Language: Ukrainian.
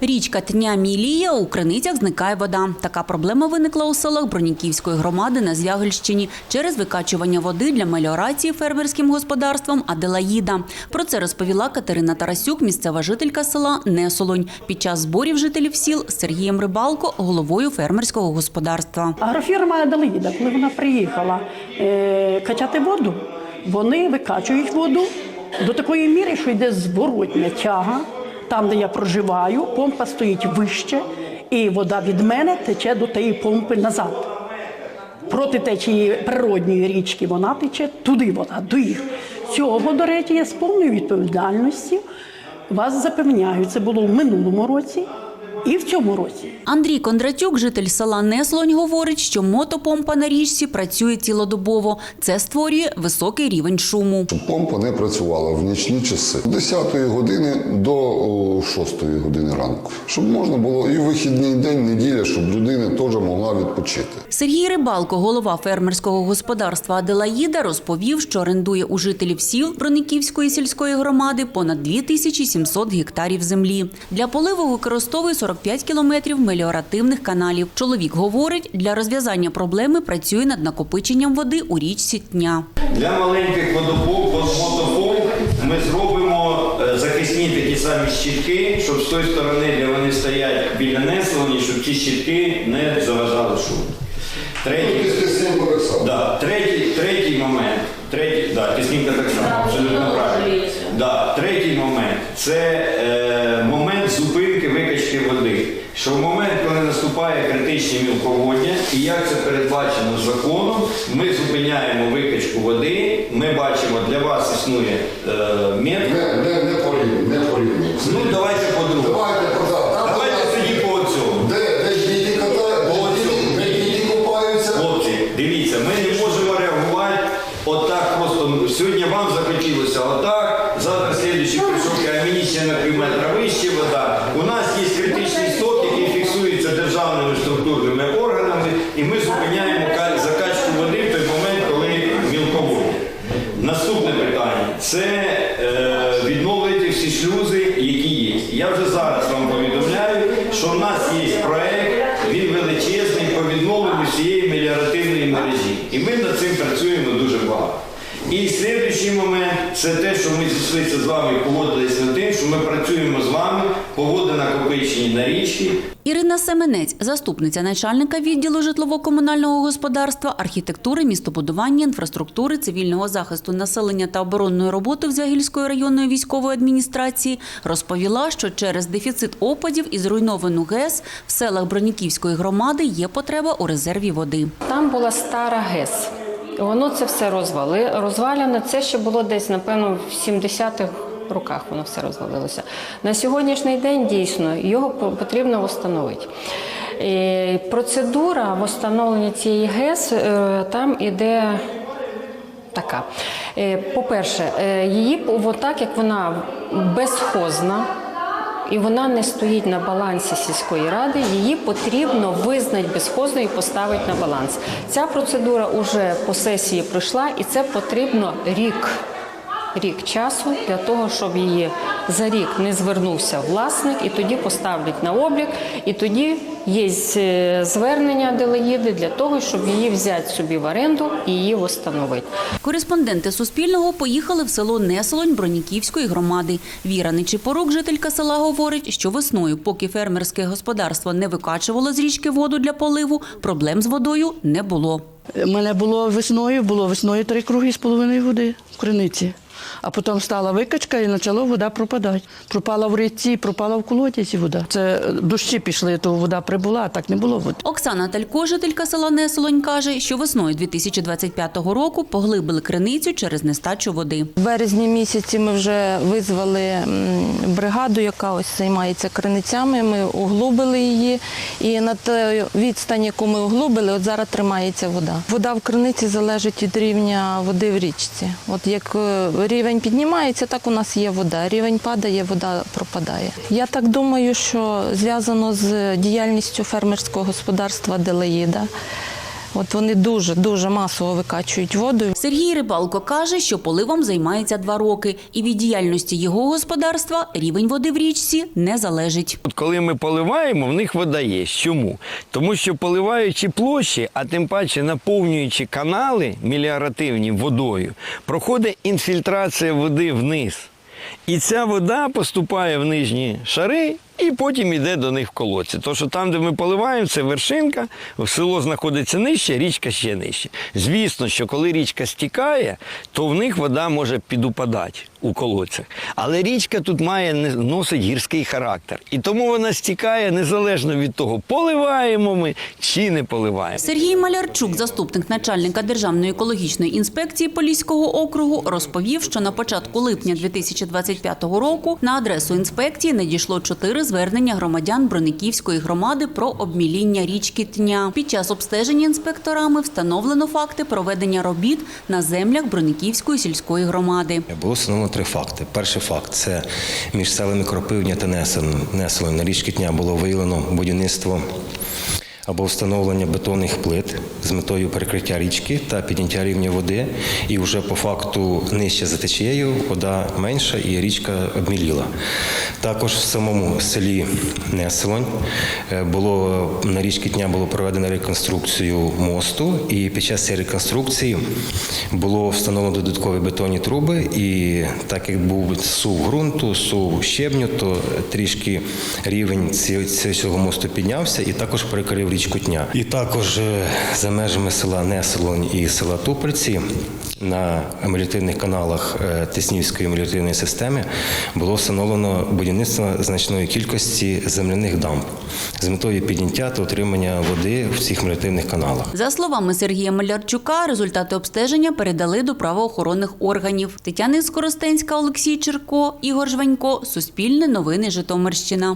Річка Тня Мілія у криницях зникає вода. Така проблема виникла у селах Броніківської громади на Звягельщині через викачування води для меліорації фермерським господарством Аделаїда. Про це розповіла Катерина Тарасюк, місцева жителька села Несолонь, під час зборів жителів сіл Сергієм Рибалко, головою фермерського господарства. Агрофірма Аделаїда, коли вона приїхала е, качати воду, вони викачують воду до такої міри, що йде зворотня тяга. Там, де я проживаю, помпа стоїть вище, і вода від мене тече до тієї помпи назад. Проти течії природньої річки вона тече туди вода, до їх. Цього, до речі, я з повною відповідальністю вас запевняю, це було в минулому році і в цьому році. Андрій Кондратюк, житель села Неслонь, говорить, що мотопомпа на річці працює цілодобово. Це створює високий рівень шуму. Щоб помпа не працювала в нічні часи з 10 години до о, 6 години ранку, щоб можна було і в вихідний день, неділя, щоб людина теж могла відпочити. Сергій Рибалко, голова фермерського господарства Аделаїда, розповів, що орендує у жителів сіл Брониківської сільської громади понад 2700 гектарів землі. Для поливу використовує 45 кілометрів меліоративних каналів. Чоловік говорить, для розв'язання проблеми працює над накопиченням води у річці Тня. Для маленьких водопомп, ми зробимо е, захисні такі самі щітки, щоб з тої сторони, де вони стоять біля неслені, щоб ті щітки не заважали шум. Третій, да, третій, третій момент. Третій, да, тіснінка так само, абсолютно правильно. Да, третій момент це е, момент зупинки води. Що в момент, коли наступає критичне мілководдя, і як це передбачено законом, ми зупиняємо викачку води. Ми бачимо, для вас існує е, метка. Не, не, не порівнюй, не порівнюй. Ну давайте по-другому. Давайте, продав. Там Давайте тоді по цьому. Де, де діти катають, де діти, де діти купаються. Хлопці, дивіться, ми не можемо реагувати отак просто. Сьогодні вам захотілося отак, завтра слідуючий прийшов, а мені ще на півметра вище вода. У нас є критичний фіксується державними структурними органами, і ми зупиняємо ка- закачку води в той момент, коли мілководдя. Наступне питання це е, відновлюйте всі шлюзи, які є. Я вже зараз вам повідомляю, що в нас є проект, він величезний по відновленню всієї меліоративної мережі. І ми над цим працюємо дуже багато. І слідуючий момент це те, що ми зійшлися з вами і погодилися над тим, що ми працюємо з вами по водонакопиченні на річці, Ірина Семенець, заступниця начальника відділу житлово-комунального господарства, архітектури, містобудування, інфраструктури, цивільного захисту населення та оборонної роботи в Звягільської районної військової адміністрації, розповіла, що через дефіцит опадів і зруйновану ГЕС в селах Броніківської громади є потреба у резерві води. Там була стара ГЕС. Воно це все розвали. Розваляне. Це ще було десь, напевно, в 70-х роках воно все розвалилося. На сьогоднішній день дійсно його потрібно встановити. Процедура встановлення цієї ГЕС е, там іде така. Е, По-перше, е, її так як вона безхозна. І вона не стоїть на балансі сільської ради, її потрібно визнати безхозною і поставити на баланс. Ця процедура вже по сесії пройшла, і це потрібно рік. Рік часу для того, щоб її за рік не звернувся власник, і тоді поставлять на облік, і тоді є е, звернення Аделаїди для того, щоб її взяти собі в оренду і її встановити. Кореспонденти Суспільного поїхали в село Неслонь Броніківської громади. Віра Нечипорук, жителька села, говорить, що весною, поки фермерське господарство не викачувало з річки воду для поливу, проблем з водою не було. У мене було весною, було весною три круги з половиною води в криниці. А потім стала викачка і почала вода пропадати. Пропала в річці, пропала в колодязі вода. Це дощі пішли, то вода прибула, а так не було води. Оксана Талько, жителька села Неслонь, каже, що весною 2025 року поглибили криницю через нестачу води. В березні місяці ми вже визвали бригаду, яка ось займається криницями. Ми углубили її, і на той відстані, яку ми углубили, от зараз тримається вода. Вода в криниці залежить від рівня води в річці. От як е, рівень піднімається, так у нас є вода. Рівень падає, вода пропадає. Я так думаю, що зв'язано з діяльністю фермерського господарства Делеїда. От вони дуже дуже масово викачують воду. Сергій Рибалко каже, що поливом займається два роки, і від діяльності його господарства рівень води в річці не залежить. От коли ми поливаємо, в них вода є. Чому? Тому що поливаючи площі, а тим паче наповнюючи канали меліоративні водою, проходить інфільтрація води вниз. І ця вода поступає в нижні шари і потім йде до них в колодці. Тому що там, де ми поливаємо, це вершинка, село знаходиться нижче, річка ще нижче. Звісно, що коли річка стікає, то в них вода може підупадати у колодцях. Але річка тут має не- носить гірський характер. І тому вона стікає незалежно від того, поливаємо ми чи не поливаємо. Сергій Малярчук, заступник начальника Державної екологічної інспекції Поліського округу, розповів, що на початку липня 2025 року на адресу інспекції надійшло чотири звернення громадян Брониківської громади про обміління річки Тня. Під час обстеження інспекторами встановлено факти проведення робіт на землях Брониківської сільської громади. Було встановлено три факти. Перший факт це між селами Кропивня та Неселем. Неселем на річки Дня було виявлено будівництво або встановлення бетонних плит з метою перекриття річки та підняття рівня води. І вже по факту нижче за течією вода менша і річка обміліла. Також в самому селі Неселонь е, було на річці Тня було проведено реконструкцію мосту, і під час цієї реконструкції було встановлено додаткові бетонні труби. І так як був сув ґрунту, сув щебню, то трішки рівень цього мосту піднявся і також перекрив річку Тня. І також е, за межами села Неселонь і села Тупельці на меліоративних каналах е, Теснівської меліоративної системи було встановлено будівництво значної кількості земляних дамб з метою підняття та утримання води в цих меліоративних каналах. За словами Сергія Малярчука, результати обстеження передали до правоохоронних органів. Тетяна Скоростенська, Олексій Черко, Ігор Жванько, Суспільне новини Житомирщина.